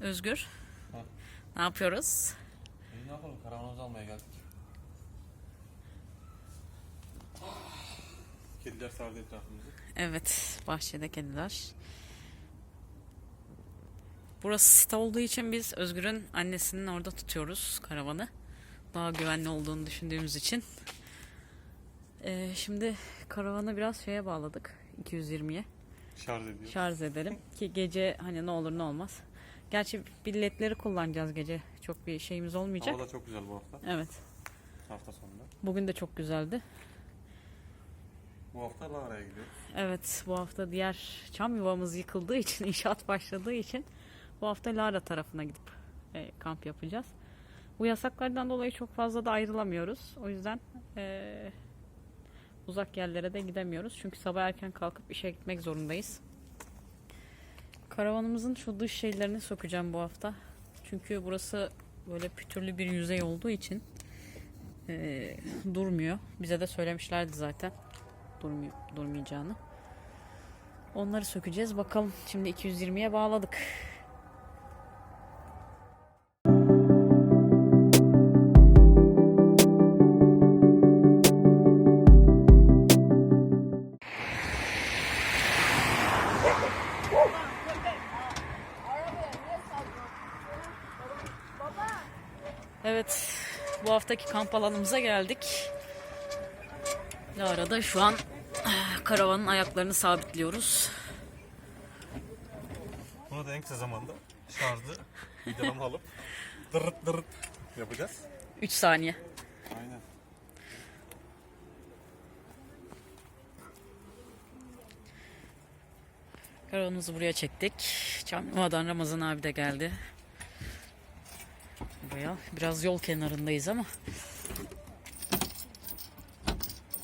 Özgür. Ha. Ne yapıyoruz? İyi ne yapalım karavanozu almaya geldik. Kediler sardı etrafımızı. Evet, bahçede kediler. Burası site olduğu için biz Özgür'ün annesinin orada tutuyoruz karavanı. Daha güvenli olduğunu düşündüğümüz için. Ee, şimdi karavanı biraz şeye bağladık. 220'ye. Şarj ediyor. Şarj edelim ki gece hani ne olur ne olmaz. Gerçi biletleri kullanacağız gece. Çok bir şeyimiz olmayacak. Hava da çok güzel bu hafta. Evet. Hafta sonunda. Bugün de çok güzeldi. Bu hafta Lara'ya gidiyoruz. Evet bu hafta diğer çam yuvamız yıkıldığı için inşaat başladığı için bu hafta Lara tarafına gidip e, kamp yapacağız. Bu yasaklardan dolayı çok fazla da ayrılamıyoruz. O yüzden e, uzak yerlere de gidemiyoruz. Çünkü sabah erken kalkıp işe gitmek zorundayız. Karavanımızın şu dış şeylerini sökeceğim bu hafta. Çünkü burası böyle pütürlü bir yüzey olduğu için e, durmuyor. Bize de söylemişlerdi zaten durmuyor, durmayacağını. Onları sökeceğiz. Bakalım şimdi 220'ye bağladık. Bu haftaki kamp alanımıza geldik. Lara'da şu an eh, karavanın ayaklarını sabitliyoruz. Bunu da en kısa zamanda şarjlı vidalama alıp dırırt dırırt yapacağız. 3 saniye. Aynen. Karavanımızı buraya çektik. Çamlıma'dan Ramazan abi de geldi. Buraya. Biraz yol kenarındayız ama.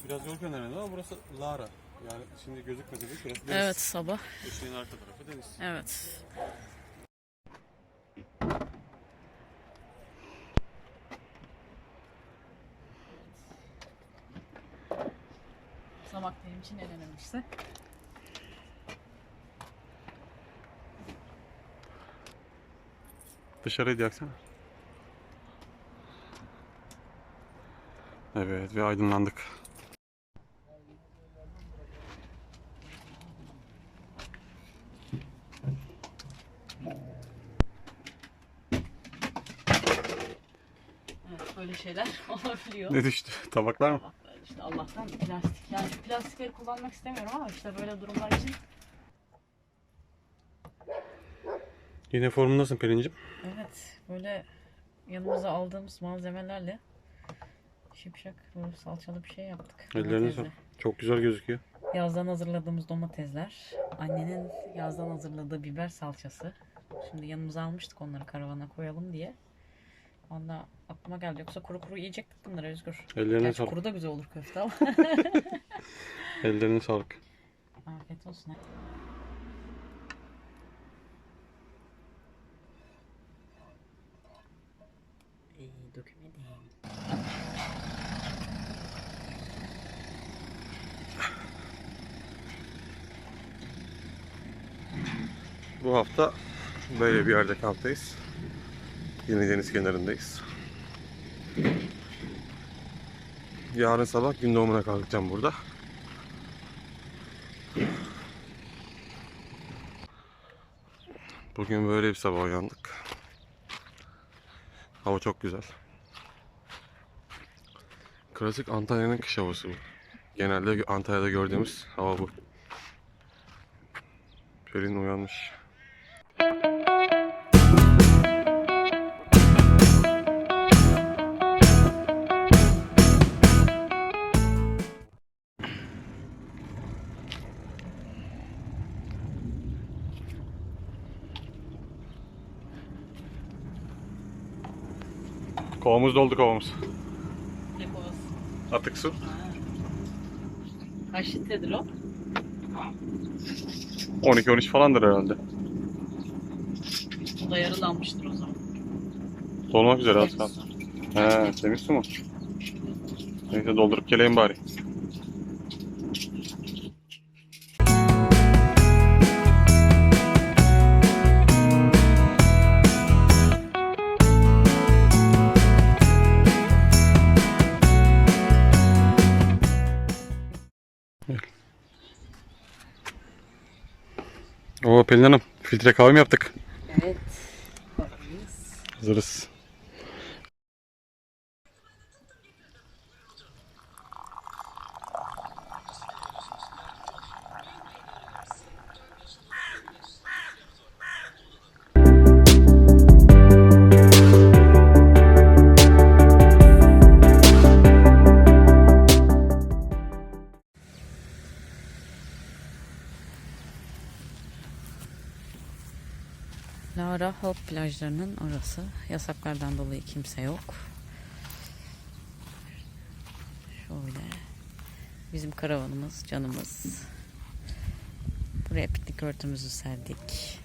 Biraz yol kenarında ama burası Lara. Yani şimdi gözükmedi değil. Burası deniz. Evet sabah. Işığın arka tarafı deniz. Evet. Samak benim için en önemlisi. Dışarıyı yaksana. Evet ve aydınlandık. Evet, böyle şeyler olabiliyor. Ne düştü? Tabaklar mı? İşte Allah'tan plastik. Yani şu plastikleri kullanmak istemiyorum ama işte böyle durumlar için. Yine formundasın Pelin'cim. Evet, böyle yanımıza aldığımız malzemelerle şipşak böyle salçalı bir şey yaptık. Ellerine sağlık. Çok güzel gözüküyor. Yazdan hazırladığımız domatesler, annenin yazdan hazırladığı biber salçası. Şimdi yanımıza almıştık onları karavana koyalım diye. Valla aklıma geldi. Yoksa kuru kuru yiyecektik bunları Özgür. Ellerine sağlık. kuru da güzel olur köfte ama. Ellerine sağlık. Afiyet olsun. İyi dökmedim. Bu hafta böyle bir yerde kamptayız. Yine deniz kenarındayız. Yarın sabah gün doğumuna kalkacağım burada. Bugün böyle bir sabah uyandık. Hava çok güzel. Klasik Antalya'nın kış havası bu. Genelde Antalya'da gördüğümüz hava bu. Pelin uyanmış. Kovamız doldu kovamız. Depoz. Atık su. Kaç litredir o? 12-13 falandır herhalde da yaralanmıştır o zaman. Dolmak üzere az kaldı. He, temiz su mu? Neyse doldurup geleyim bari. Oo Pelin Hanım, filtre kahve mi yaptık? Evet. Зараз Halk plajlarının orası. Yasaklardan dolayı kimse yok. Şöyle. Bizim karavanımız, canımız. Buraya piknik örtümüzü serdik.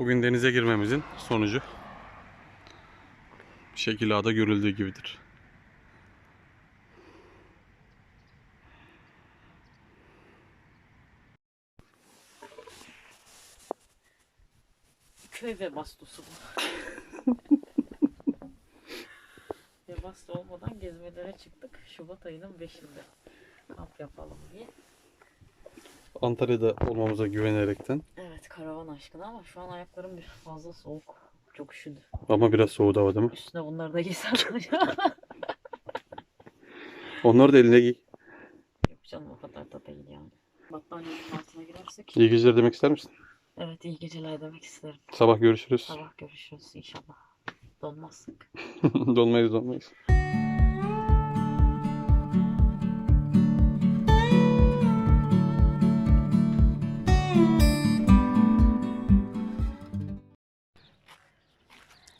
Bugün denize girmemizin sonucu şekil ağda görüldüğü gibidir. Köy Webastosu bu. Webasto olmadan gezmelere çıktık. Şubat ayının 5'inde. Kamp yapalım diye. Antalya'da olmamıza güvenerekten Evet karavan aşkına ama şu an ayaklarım biraz fazla soğuk. Çok üşüdü. ama biraz soğudu hava değil mi? Üstüne bunları da giysem Onları da eline giy. Yok canım o kadar da değil yani. Battaniyenin altına girersek. İyi geceler demek ister misin? Evet iyi geceler demek isterim. Sabah görüşürüz. Sabah görüşürüz inşallah. Donmazsın. donmayız donmayız.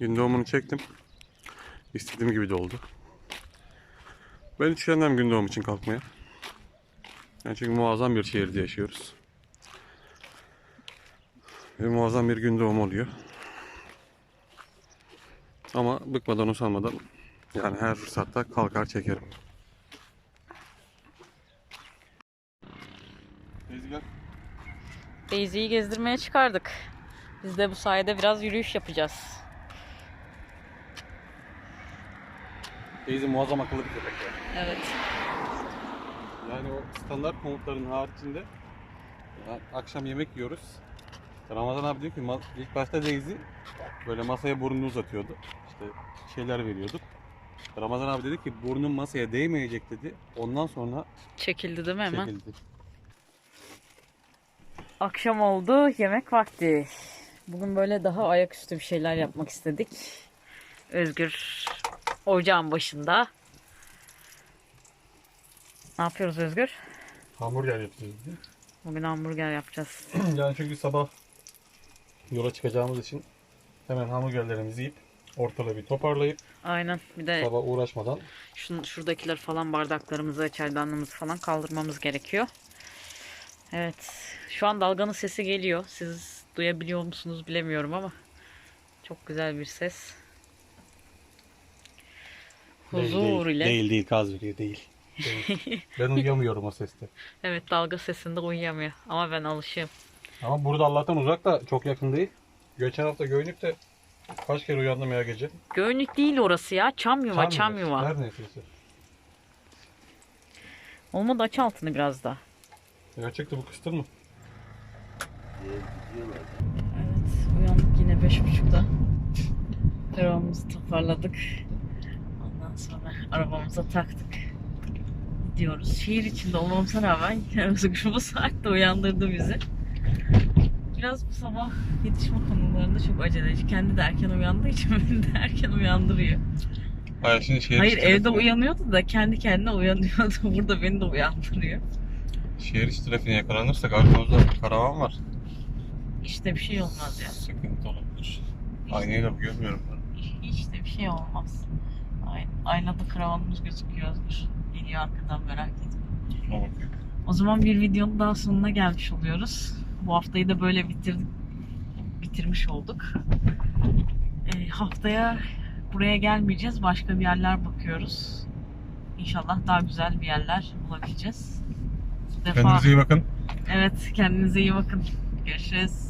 Gün doğumunu çektim. İstediğim gibi de oldu. Ben hiç üşenmem gün doğum için kalkmaya. Yani çünkü muazzam bir şehirde yaşıyoruz. Ve muazzam bir gün doğum oluyor. Ama bıkmadan usanmadan yani her fırsatta kalkar çekerim. Daisy'yi gezdirmeye çıkardık. Biz de bu sayede biraz yürüyüş yapacağız. Teyze muazzam akıllı bir köpek ya. Evet. Yani o standart komutların haricinde ya akşam yemek yiyoruz. Ramazan abi diyor ki "Ma- ilk başta Daisy böyle masaya burnunu uzatıyordu. İşte şeyler veriyorduk. Ramazan abi dedi ki burnun masaya değmeyecek dedi. Ondan sonra Çekildi değil mi hemen? çekildi. Akşam oldu, yemek vakti. Bugün böyle daha ayaküstü bir şeyler yapmak istedik. Özgür ocağın başında. Ne yapıyoruz Özgür? Hamburger yapacağız. Bugün hamburger yapacağız. yani çünkü sabah yola çıkacağımız için hemen hamburgerlerimizi yiyip ortalığı bir toparlayıp Aynen. Bir de sabah uğraşmadan şun, şuradakiler falan bardaklarımızı, çaydanlığımızı falan kaldırmamız gerekiyor. Evet. Şu an dalganın sesi geliyor. Siz duyabiliyor musunuz bilemiyorum ama çok güzel bir ses. Huzur ile. Değil değil gaz veriyor değil. Değil. ben uyuyamıyorum o seste. Evet dalga sesinde uyuyamıyor. Ama ben alışığım. Ama burada Allah'tan uzak da çok yakın değil. Geçen hafta Göynük'te kaç kere uyandım ya gece. Göynük değil orası ya. Çam yuva, çam, yuva. Her neyse. Olmadı aç altını biraz da. Ya çıktı bu kıstır mı? Evet uyandık yine beş buçukta. Arabamızı toparladık. Sonra arabamıza taktık. gidiyoruz. Şehir içinde olmamıza rağmen bu saatte uyandırdı bizi. Biraz bu sabah yetişme konularında çok aceleci. Kendi de erken uyandığı için beni de erken uyandırıyor. Hayır şimdi şehir Hayır içi evde trafiğine- uyanıyordu da kendi kendine uyanıyordu. Burada beni de uyandırıyor. Şehir içi trafiğine yakalanırsak arkamızda bir karavan var. İşte bir şey olmaz ya. Sıkıntı olabilir. Aynayla görmüyorum ben. Hiç de bir şey olmaz. Ay- Aynada karavanımız gözüküyor Özgür. Geliyor arkadan merak etme. O zaman bir videonun daha sonuna gelmiş oluyoruz. Bu haftayı da böyle bitirdik. Bitirmiş olduk. Ee, haftaya buraya gelmeyeceğiz. Başka bir yerler bakıyoruz. İnşallah daha güzel bir yerler bulabileceğiz. Bu Defa... Kendinize iyi bakın. Evet kendinize iyi bakın. Görüşürüz.